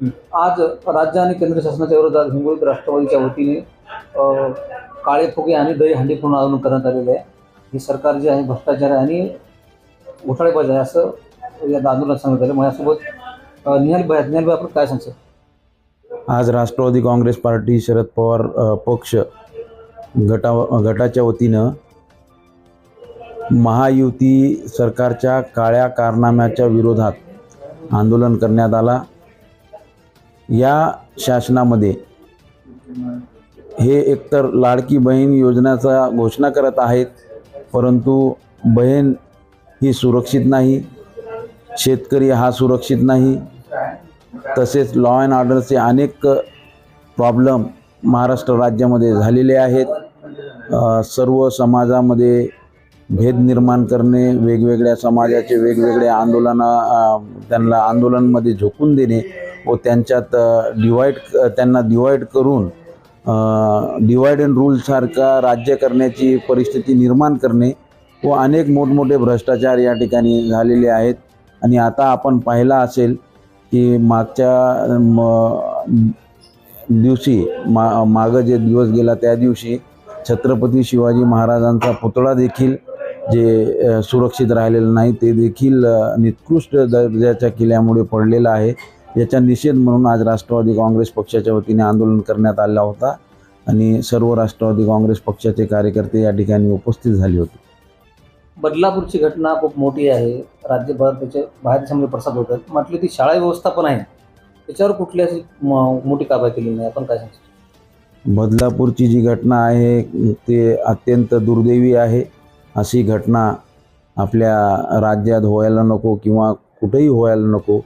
आज राज्य आणि केंद्र शासनाच्या विरोधात हिंगोली राष्ट्रवादीच्या वतीने काळे फुगे आणि दही हंडी करून आंदोलन करण्यात आलेलं आहे. हे सरकार जे आहे भ्रष्टाचार आणि घोटाळेबाज आहे असं या आंदोलनात सांगण्यात आलं. माझ्यासोबत निहालभाई निहालभाई आपण काय सांगतो आज राष्ट्रवादी काँग्रेस पार्टी शरद पवार पक्ष गटा गटाच्या वतीनं महायुती सरकारच्या काळ्या कारनाम्याच्या विरोधात आंदोलन करण्यात आला. या शासनामध्ये हे एकतर लाडकी बहीण योजनेचा घोषणा करत आहेत परंतु बहीण ही सुरक्षित नाही शेतकरी हा सुरक्षित नाही. तसेच लॉ अँड ऑर्डरचे अनेक प्रॉब्लेम महाराष्ट्र राज्यामध्ये झालेले आहेत. सर्व समाजामध्ये भेद निर्माण करणे वेगवेगळ्या समाजाचे वेगवेगळे आंदोलनं त्यांना आंदोलनमध्ये झोकून देणे व त्यांच्यात डिवाईड त्यांना डिवाईड करून डिवाईड अँड रूलसारखा राज्य करण्याची परिस्थिती निर्माण करणे व अनेक मोठमोठे भ्रष्टाचार या ठिकाणी झालेले आहेत. आणि आता आपण पाहिला असेल की मागच्या म दिवशी मा मागं जे दिवस गेला त्या दिवशी छत्रपती शिवाजी महाराजांचा पुतळा देखील जे सुरक्षित राहिलेलं नाही ते देखील निकृष्ट दर्जाच्या किल्ल्यामुळे पडलेलं आहे. याचा निषेध म्हणून आज राष्ट्रवादी काँग्रेस पक्षाच्या वतीने आंदोलन करण्यात आला होता आणि सर्व राष्ट्रवादी काँग्रेस पक्षाचे कार्यकर्ते या ठिकाणी उपस्थित झाले होते. बदलापूरची घटना खूप मोठी आहे. राज्यभरात त्याचे बाहेर देशामध्ये प्रसाद होत आहेत. म्हटली ती शाळा व्यवस्था पण आहे. त्याच्यावर कुठली अशी म- मोठी कारवाई केली नाही. आपण काय सांगतो बदलापूरची जी घटना आहे ते अत्यंत दुर्दैवी आहे. अशी घटना आपल्या राज्यात व्हायला नको किंवा कुठेही व्हायला नको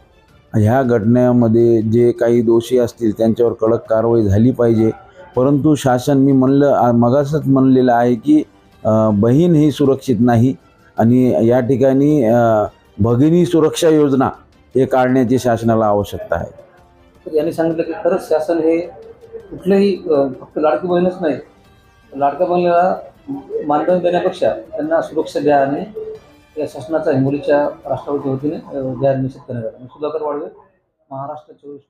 ह्या घटनेमध्ये जे काही दोषी असतील त्यांच्यावर कडक कारवाई झाली पाहिजे. परंतु शासन मी म्हणलं मगासच म्हणलेलं आहे की बहीण ही सुरक्षित नाही आणि या ठिकाणी भगिनी सुरक्षा योजना हे काढण्याची शासनाला आवश्यकता आहे. यांनी सांगितलं की खरंच शासन हे कुठलंही फक्त लाडकी बहीणच नाही. लाडक्या बहिणीला मानधन देण्यापेक्षा त्यांना सुरक्षा द्या आणि या शासनाचा हिंगोलीच्या राष्ट्रवादी वतीने जाहीर निश्चित करण्यात आला. सुधाकर वाळवे महाराष्ट्र चोवीस